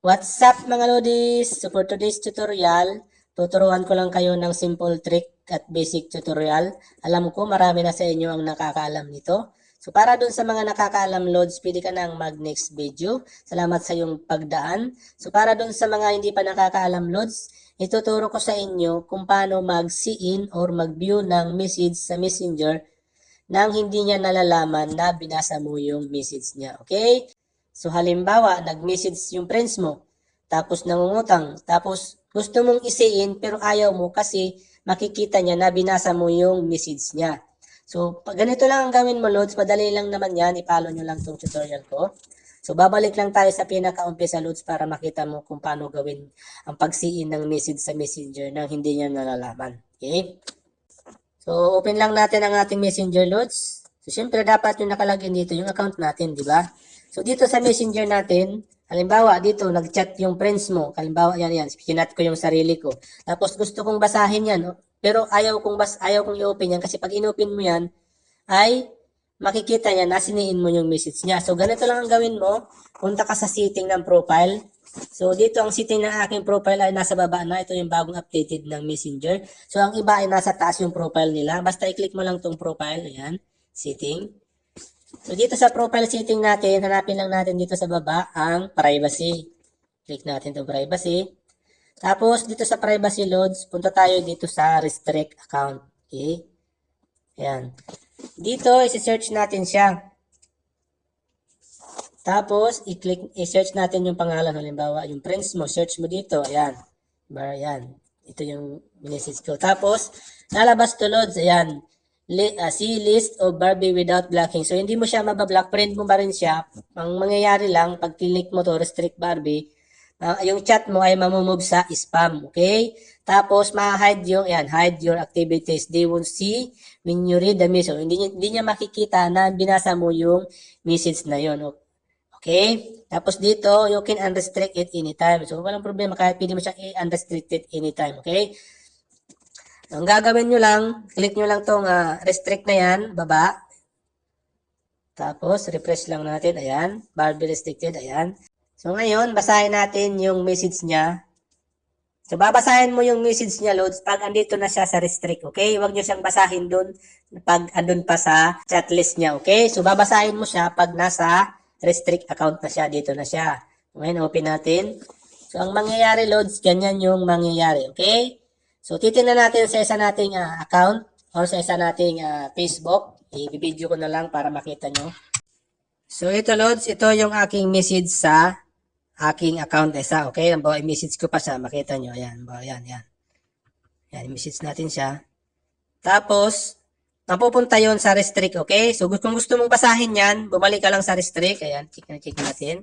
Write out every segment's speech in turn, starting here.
What's up mga Lodis? So for today's tutorial, tuturuan ko lang kayo ng simple trick at basic tutorial. Alam ko marami na sa inyo ang nakakaalam nito. So para dun sa mga nakakaalam Lods, pwede ka nang mag next video. Salamat sa iyong pagdaan. So para dun sa mga hindi pa nakakaalam Lods, ituturo ko sa inyo kung paano mag-see-in or mag-view ng message sa messenger nang hindi niya nalalaman na binasa mo yung message niya. Okay? So halimbawa, nag-message yung friends mo, tapos nangungutang, tapos gusto mong isiin pero ayaw mo kasi makikita niya na binasa mo yung message niya. So pag ganito lang ang gawin mo, Lods, madali lang naman yan, ipalo nyo lang tong tutorial ko. So babalik lang tayo sa pinaka-umpisa, Lods, para makita mo kung paano gawin ang pagsiin ng message sa messenger nang hindi niya nalalaman. Okay? So open lang natin ang ating messenger, Lods. So syempre dapat yung nakalagin dito yung account natin, di ba? So, dito sa messenger natin, halimbawa, dito, nag-chat yung friends mo. Halimbawa, yan, yan, kinat ko yung sarili ko. Tapos, gusto kong basahin yan. Pero, ayaw kong, bas ayaw kong i-open yan. Kasi, pag in-open mo yan, ay, makikita niya na siniin mo yung message niya. So, ganito lang ang gawin mo. Punta ka sa setting ng profile. So, dito ang setting ng aking profile ay nasa baba na. Ito yung bagong updated ng messenger. So, ang iba ay nasa taas yung profile nila. Basta i-click mo lang tong profile. Ayan, setting. So, dito sa profile setting natin, hanapin lang natin dito sa baba ang privacy. Click natin itong privacy. Tapos, dito sa privacy loads, punta tayo dito sa restrict account. Okay? Ayan. Dito, isi-search natin siya. Tapos, i-click, i-search natin yung pangalan. Halimbawa, yung friends mo, search mo dito. Ayan. Bar, ayan. Ito yung message ko. Tapos, lalabas to loads. Ayan li, uh, see list of Barbie without blocking. So, hindi mo siya mabablock. Friend mo ba rin siya? Ang mangyayari lang, pag click mo to, restrict Barbie, uh, yung chat mo ay mamumove sa spam. Okay? Tapos, ma-hide yung, yan, hide your activities. They won't see when you read the message. So, hindi, hindi niya makikita na binasa mo yung message na yun. Okay? Tapos dito, you can unrestrict it anytime. So, walang problema kahit pwede mo siyang i-unrestricted anytime. Okay? Ang gagawin nyo lang, click nyo lang tong uh, restrict na yan, baba. Tapos, refresh lang natin. Ayan. Barbie restricted. Ayan. So, ngayon, basahin natin yung message niya. So, babasahin mo yung message niya, Loads, pag andito na siya sa restrict, okay? Huwag nyo siyang basahin dun pag andun pa sa chat list niya, okay? So, babasahin mo siya pag nasa restrict account na siya. Dito na siya. Ngayon, open natin. So, ang mangyayari, Loads, ganyan yung mangyayari, okay? So, titingnan natin sa isa nating uh, account or sa isa nating uh, Facebook. I-video ko na lang para makita nyo. So, ito, Lods, ito yung aking message sa aking account isa. Okay? Ang bawa, i-message ko pa siya. Makita nyo. Ayan. Bawa, yan, yan. Yan, i-message natin siya. Tapos, napupunta yon sa restrict. Okay? So, kung gusto mong basahin yan, bumalik ka lang sa restrict. Ayan, check na check natin.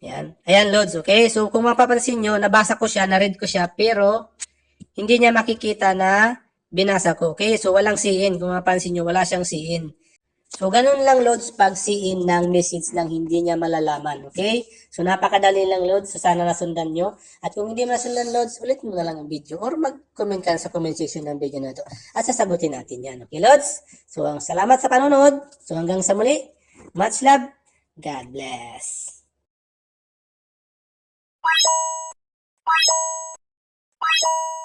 Ayan. Ayan, Lods. Okay? So, kung mapapansin nyo, nabasa ko siya, na-read ko siya, pero hindi niya makikita na binasa ko. Okay? So, walang siin. Kung mapansin nyo, wala siyang siin. So, ganun lang, Lods, pag siin ng message lang hindi niya malalaman. Okay? So, napakadali lang, Lods. So, sana nasundan nyo. At kung hindi nasundan, Lods, ulit mo na lang ang video or mag-comment ka sa comment section ng video na ito. At sasagutin natin yan. Okay, Lods? So, ang salamat sa panonood. So, hanggang sa muli. Much love. God bless. Bye.